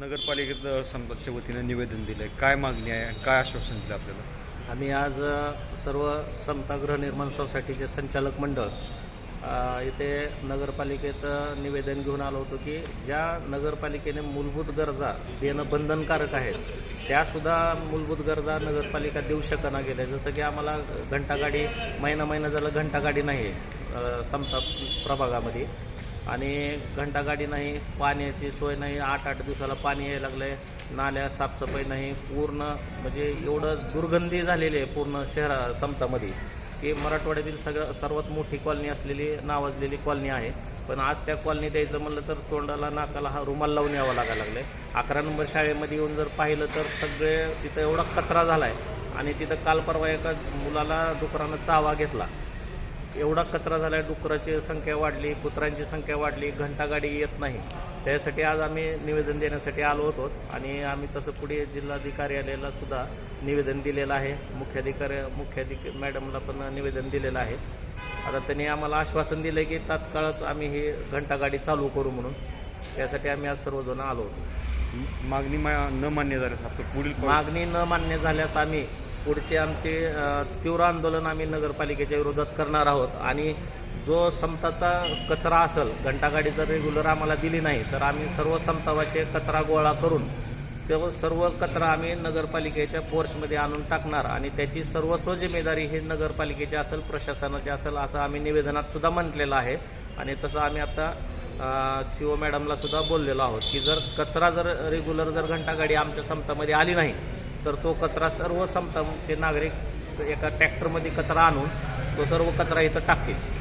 नगरपालिकेत संपतच्या वतीनं निवेदन आहे काय मागणी आहे? काय आश्वासन दिलं आपल्याला? आम्ही आज सर्व समता गृहनिर्माण सोसायटीचे संचालक मंडळ इथे नगरपालिकेत निवेदन घेऊन आलो होतो की ज्या नगरपालिकेने मूलभूत गरजा देणं बंधनकारक आहेत त्यासुद्धा मूलभूत गरजा नगरपालिका देऊ शकना गेल्या. जसं की आम्हाला घंटागाडी महिना महिना झालं घंटागाडी नाही आहे समता प्रभागामध्ये. आणि घंटागाडी नाही पाण्याची सोय नाही आठ आठ दिवसाला पाणी यायला लागलं आहे नाल्या साफसफाई नाही पूर्ण म्हणजे एवढं दुर्गंधी झालेली आहे पूर्ण शहरा समतामध्ये की मराठवाड्यातील सगळं सर्वात मोठी कॉलनी असलेली नावाजलेली कॉलनी आहे. पण आज त्या कॉलनी द्यायचं म्हणलं तर तोंडाला नाकाला हा रुमाल लावून यावं लागायला लागलं आहे अकरा नंबर शाळेमध्ये येऊन जर पाहिलं तर सगळे तिथं एवढा कचरा झाला आहे आणि तिथं काल परवा एका मुलाला डुकरानं चावा घेतला. एवढा कचरा झाला आहे डुकराची संख्या वाढली कुत्र्यांची संख्या वाढली घंटागाडी येत नाही. त्यासाठी आज आम्ही निवेदन देण्यासाठी आलो होतो आणि आम्ही तसं पुढे जिल्हाधिकार्यालयाला सुद्धा निवेदन दिलेलं आहे. मुख्याधिकारी मुख्याधिक मॅडमला पण निवेदन दिलेलं आहे. आता त्यांनी आम्हाला आश्वासन दिलं की तात्काळच आम्ही ही घंटागाडी चालू करू म्हणून. त्यासाठी आम्ही आज सर्वजण आलो होतो. मागणी मा- न मान्य झाल्यास पुढील मागणी न मान्य झाल्यास आम्ही पुढचे आमचे तीव्र आंदोलन आम्ही नगरपालिकेच्या विरोधात करणार आहोत. आणि जो समताचा कचरा असेल घंटागाडी जर रेग्युलर आम्हाला दिली नाही तर आम्ही सर्व समतावाशी कचरा गोळा करून तो सर्व कचरा आम्ही नगरपालिकेच्या पोर्समध्ये आणून टाकणार. आणि त्याची सर्वस्व जिम्मेदारी ही नगरपालिकेची असेल प्रशासनाची असेल असं आम्ही निवेदनात सुद्धा म्हटलेलं आहे. आणि तसं आम्ही आता सी ओ मॅडमला सुद्धा बोललेलो आहोत की जर कचरा जर रेग्युलर जर घंटागाडी आमच्या समतामध्ये आली नाही तर तो कचरा सर्व समताचे नागरिक एका ट्रॅक्टरमध्ये कचरा आणून तो सर्व कचरा इथं टाकतील.